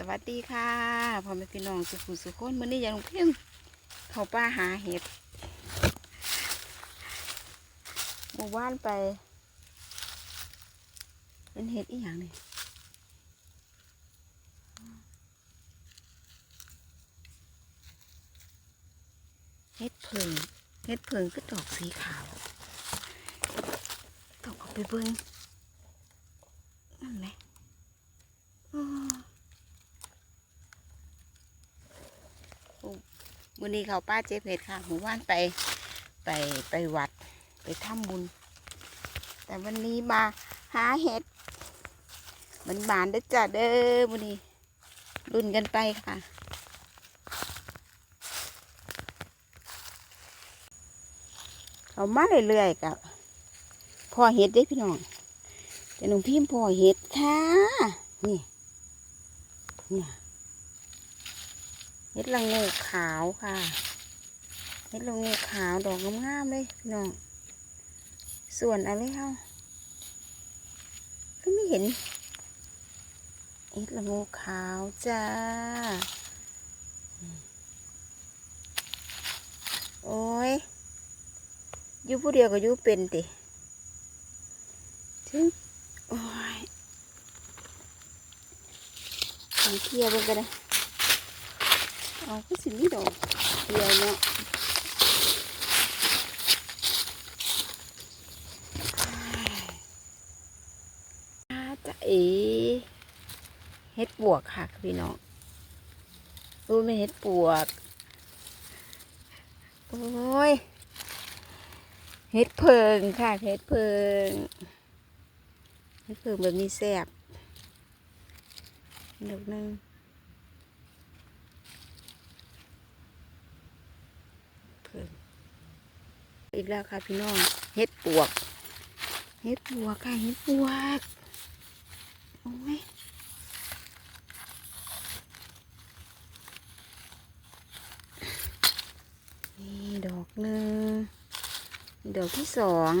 สวัสดีค่ะพ่อแม่พี่น้องสุขุสุขคนมื้อนี้อยางเพียงเข้าป่าหาเห็ดหมู่บ้านไป เป็นเห็ดอีหยังนี่เห็ดเพิงเห็ดเพิงก็ดอกสีขาวต้องเอาไปเบิ่งนั่นไหมอ้อ วันนี้เขาป้าเจ๊เพชรค่ะหมู่บ้านไปไปไปวัดไปทำบุญ แต่วันนี้มาหาเห็ดมันบานเด้อจ้าเด้อวันนี้รุ่นกันไปค่ะ เอามาเรื่อยๆกับพ่อเห็ดเด้พี่น้องแต่หนุ่มพิมพ์พ่อเห็ดค่ะ นี่ เนี่ย เห็ดละงูขาวค่ะเห็ดละงูขาวดอกงามๆเลยพี่น้องส่วนอะไรเฮาก็ไม่เห็นเห็ดละงูขาวจ้าโอ้ยอยู่ผู้เดียวก็อยู่เป็นติถึงโอ้ยเที่ยวเบิ่งกันนะ เอาก็สิมีดอกเดียวเนาะอาจะเอเฮ็ดปวกค่ะพี่น้องรู้ไหมเฮ็ดปวก โอ้ย เฮ็ดเพิงค่ะ เฮ็ดเพิง เฮ็ดเพิงแบบนี้แซ่บดอกหนึง เพิ่ม อีกแล้วค่ะพี่น้องเฮ็ดปวกเฮ็ดปวกค่ะเฮ็ดปวกโอ้ยนี่ดอกหนึ่งดอกที่สอง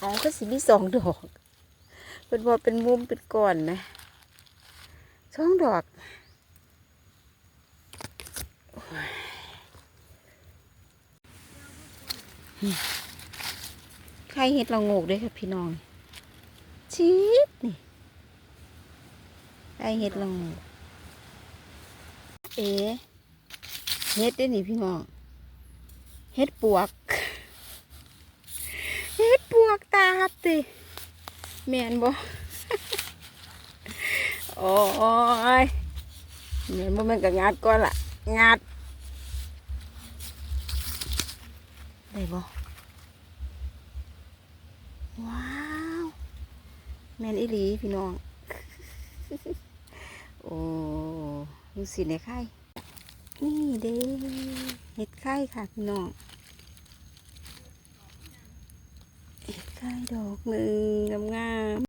อ๋อก็สิมีสองดอกเป็นว่าเป็นมุมเป็นก้อนนะช่องดอกโอ้ย ใครเห็ดเราโงกด้วยค่ะพี่น้องชีดนี่ใครเห็ดเราโงกเอ๋เห็ดได้อนี่พี่น้องเห็ดปวกเห็ดปวกตาบติแมนบ่โอ้ยเนี่ยมันมันก็งัดก่อนล่ะงัด ได้บ่ว้าว แม่นอีหลีพี่น้อง โอ้ดูสิในไข่นี่เด้เห็ดไข่ค่ะพี่น้องเห็ดไข่ดอกหนึ่งงามๆ